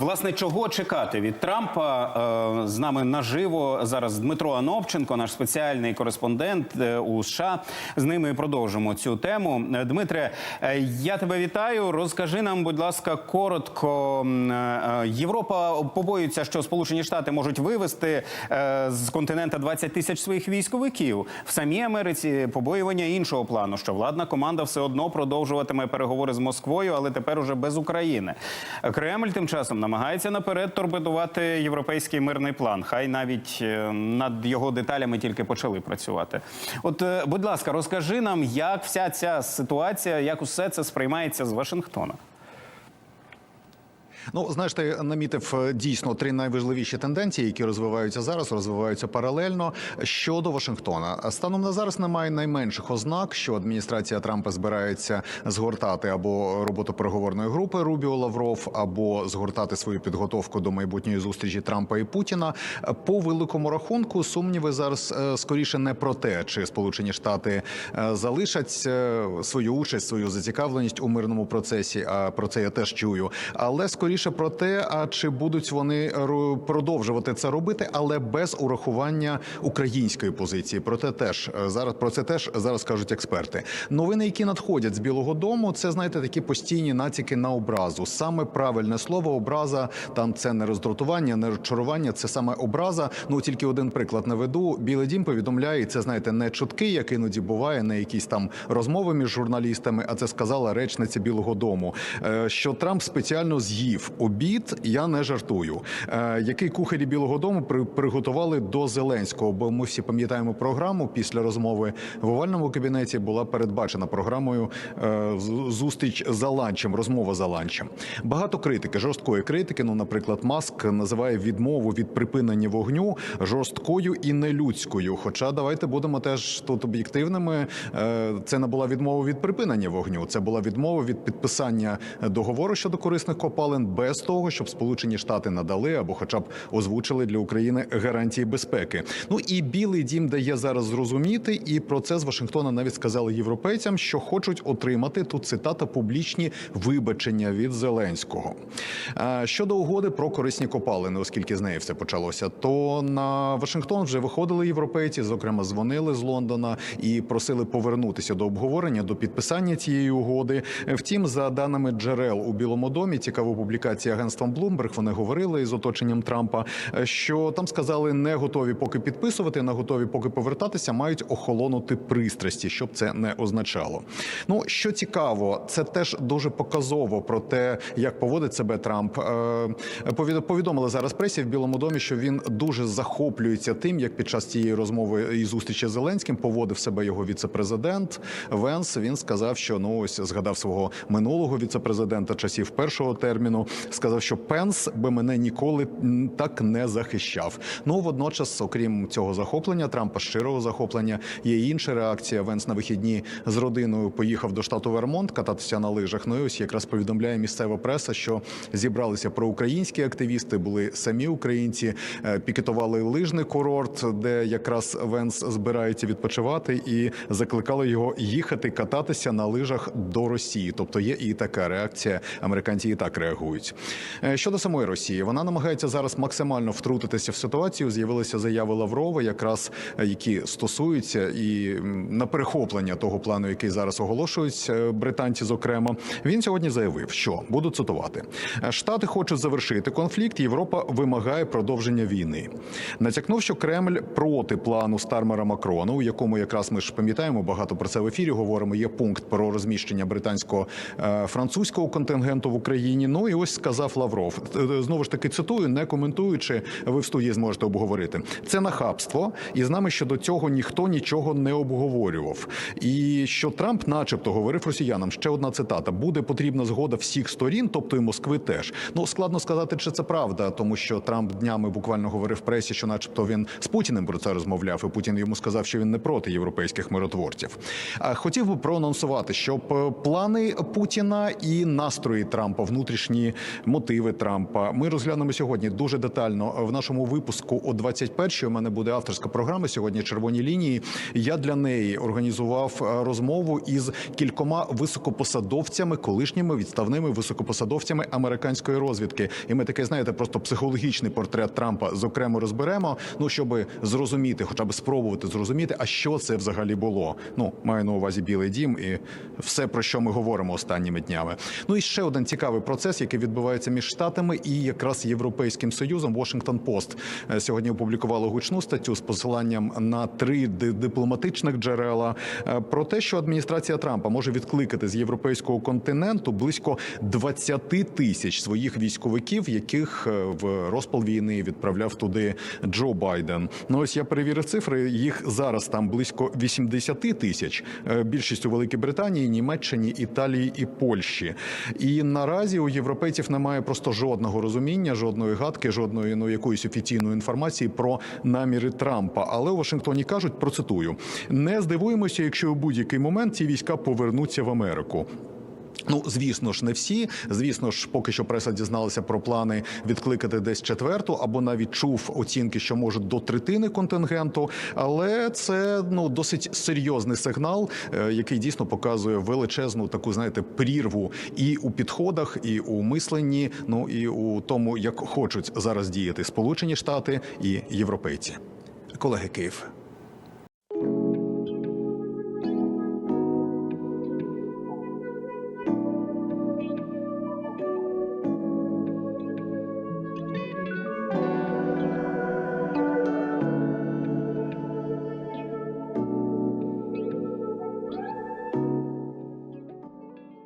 Власне, чого чекати від Трампа Е, з нами наживо зараз Дмитро Ановченко, наш спеціальний кореспондент е, у США. З ними продовжимо цю тему. Е, Дмитре, я тебе вітаю. Розкажи нам, будь ласка, коротко. Європа побоюється, що Сполучені Штати можуть вивести з континента 20 тисяч своїх військовиків. В самій Америці побоювання іншого плану, що владна команда все одно продовжуватиме переговори з Москвою, але тепер уже без України. Кремль тим часом намагається наперед торпедувати європейський мирний план. Хай навіть е, над його деталями тільки почали працювати. От, е, будь ласка, розкажи нам, як вся ця ситуація, як усе це сприймається з Вашингтона. Ну, знаєш, ти намітив е, дійсно три найважливіші тенденції, які розвиваються зараз, розвиваються паралельно щодо Вашингтона. Станом на зараз немає найменших ознак, що адміністрація Трампа збирається згортати або роботу переговорної групи Рубіо Лавров, або згортати свою підготовку до майбутньої зустрічі Трампа і Путіна. По великому рахунку сумніви зараз е, скоріше не про те, чи Сполучені Штати е, залишать свою участь, свою зацікавленість у мирному процесі. А про це я теж чую. Але скоріше про те, а чи будуть вони ро- продовжувати це робити, але без урахування української позиції. Про те теж е, зараз про це теж зараз кажуть експерти. Новини, які надходять з Білого Дому, це знаєте такі постійні націки на образу. Саме правильне слово образа. Там це не роздратування, не розчарування, це саме образа. Ну тільки один приклад наведу. Білий дім повідомляє, і це знаєте, не чутки, як іноді буває, не якісь там розмови між журналістами. А це сказала речниця Білого Дому, е, що Трамп спеціально з'їв обід. Я не жартую. Е, Який кухарі Білого Дому при- приготували до Зеленського? Бо ми всі пам'ятаємо програму після розмови в овальному кабінеті була передбачена програмою е, зустріч за ланчем, розмова за ланчем. Багато критики, жорсткої критики. Ну, наприклад, Маск називає відмову від припинення вогню жорсткою і нелюдською. Хоча давайте будемо теж тут об'єктивними. Е, Це не була відмова від припинення вогню. Це була відмова від підписання договору щодо корисних копалин без того, щоб Сполучені Штати надали або, хоча б озвучили для України гарантії безпеки. Ну і Білий Дім дає зараз зрозуміти, і про це з Вашингтона навіть сказали європейцям, що хочуть отримати тут цитата публічні вибачення від Зеленського. Щодо угоди про корисні копалини, оскільки з неї все почалося, то на Вашингтон вже виходили європейці, зокрема, дзвонили з Лондона і просили повернутися до обговорення до підписання цієї угоди. Втім, за даними джерел у Білому домі, цікаву публікацію агентством Bloomberg, вони говорили із оточенням Трампа, е, що там сказали, не готові поки підписувати, не готові поки повертатися, мають охолонути пристрасті, щоб це не означало. Ну що цікаво, це теж дуже показово про те, як поводить себе Трамп. Е, Повідомили зараз пресі в Білому домі, що він дуже захоплюється тим, як під час цієї розмови і зустрічі з Зеленським поводив себе його віцепрезидент Венс. Він сказав, що ну ось згадав свого минулого віцепрезидента часів першого терміну. Сказав, що Пенс би мене ніколи так не захищав. Ну водночас, окрім цього захоплення, Трампа щирого захоплення, є інша реакція. Венс на вихідні з родиною поїхав до штату Вермонт кататися на лижах. Ну і ось якраз повідомляє місцева преса, що зібралися проукраїнські активісти, були самі українці, е, пікетували лижний курорт, де якраз Венс збирається відпочивати, і закликали його їхати кататися на лижах до Росії. Тобто є і така реакція. Американці і так реагують. Е, Щодо самої Росії, вона намагається зараз максимально втрутитися в ситуацію. З'явилися заяви Лаврова, якраз е, які стосуються і на перехоплення того плану, який зараз оголошують е, британці. Зокрема, він сьогодні заявив, що буду цитувати: «Е, Штати хочуть завершити конфлікт. Європа вимагає продовження війни. Натякнув, що Кремль проти плану Стармера Макрона, у якому якраз ми ж пам'ятаємо багато про це в ефірі. Говоримо. Є пункт про розміщення британського е, французького контингенту в Україні. Ну і ось сказав Лавров. Е, Знову ж таки цитую, не коментуючи, ви в студії зможете обговорити. Це нахабство, і з нами щодо цього ніхто нічого не обговорював. І що Трамп, начебто, говорив росіянам. Ще одна цитата: буде потрібна згода всіх сторін, тобто і Москви теж. Ну складно сказати, чи це правда, тому що Трамп днями буквально говорив пресі, що, начебто, він з Путіним про це розмовляв, і Путін йому сказав, що він не проти європейських миротворців. А хотів би проанонсувати, щоб е, плани Путіна і настрої Трампа внутрішні мотиви Трампа. Ми розглянемо сьогодні дуже детально в нашому випуску о 21-й. У мене буде авторська програма сьогодні. Червоні лінії. Я для неї організував е, розмову із кількома високопосадовцями, колишніми відставними високопосадовцями американської розвідки. І ми таке знаєте, просто психологічний портрет Трампа зокрема розберемо. Ну щоб зрозуміти, хоча б спробувати зрозуміти, а що це взагалі було. Ну маю на увазі Білий Дім і все про що ми говоримо останніми днями. Ну і ще один цікавий процес, який відбувається між штатами і якраз європейським союзом. Washington Post е, сьогодні опублікувало гучну статтю з посиланням на три дипломатичних джерела е, про те, що адміністрація Трампа може відкликати з європейського континенту близько 20 тисяч своїх військовиків, яких е, в розпал війни відправляв туди Джо Байден. Ну ось я перевірив цифри. Їх зараз там близько 80 тисяч. Більшість у Великій Британії, Німеччині, Італії і Польщі. І наразі у європейців немає просто жодного розуміння, жодної гадки, жодної ну якоїсь офіційної інформації про наміри Трампа. Але у Вашингтоні кажуть, процитую: не здивуємося, якщо у будь-який момент ці війська повернуться в Америку. Ну, звісно ж, не всі. Звісно ж, поки що преса дізналася про плани відкликати десь четверту, або навіть чув оцінки, що можуть до третини контингенту. Але це ну досить серйозний сигнал, е, який дійсно показує величезну таку, знаєте, прірву і у підходах, і у мисленні, ну і у тому, як хочуть зараз діяти Сполучені Штати і європейці. Колеги Київ.